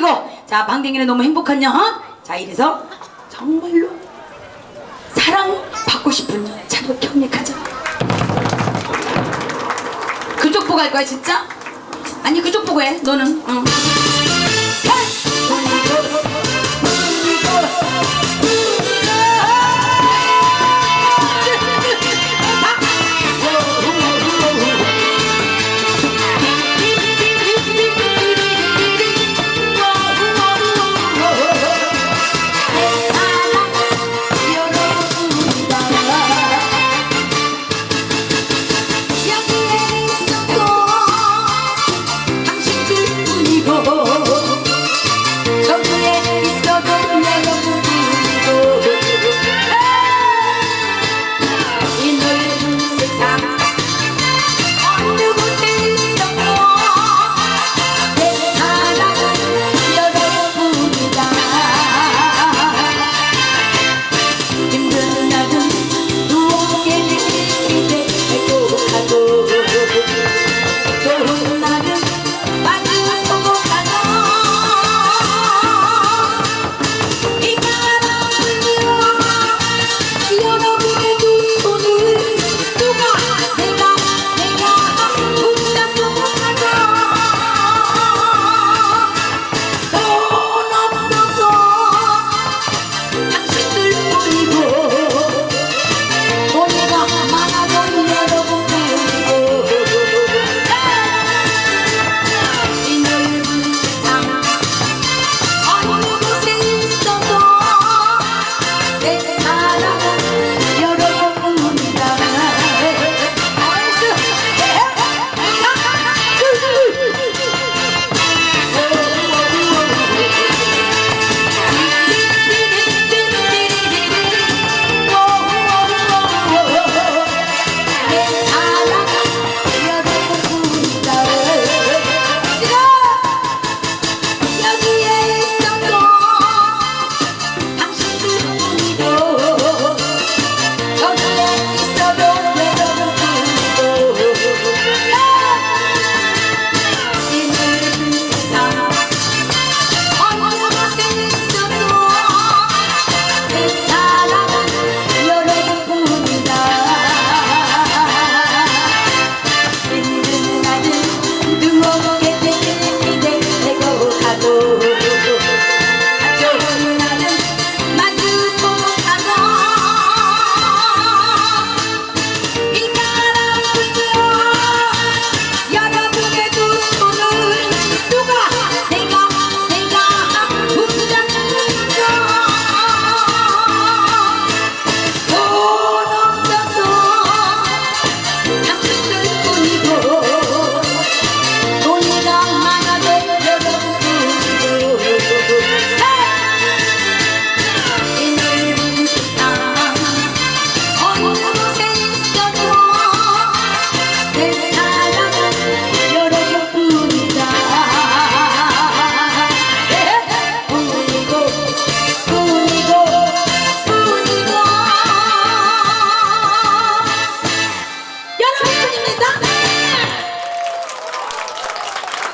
그리고 자 방댕이는 너무 행복한 년. 어? 자 이래서 정말로 사랑 받고 싶은 여자로 경력하자 그쪽 보고 할 거야 진짜? 아니 그쪽 보고 해. 너는. 응.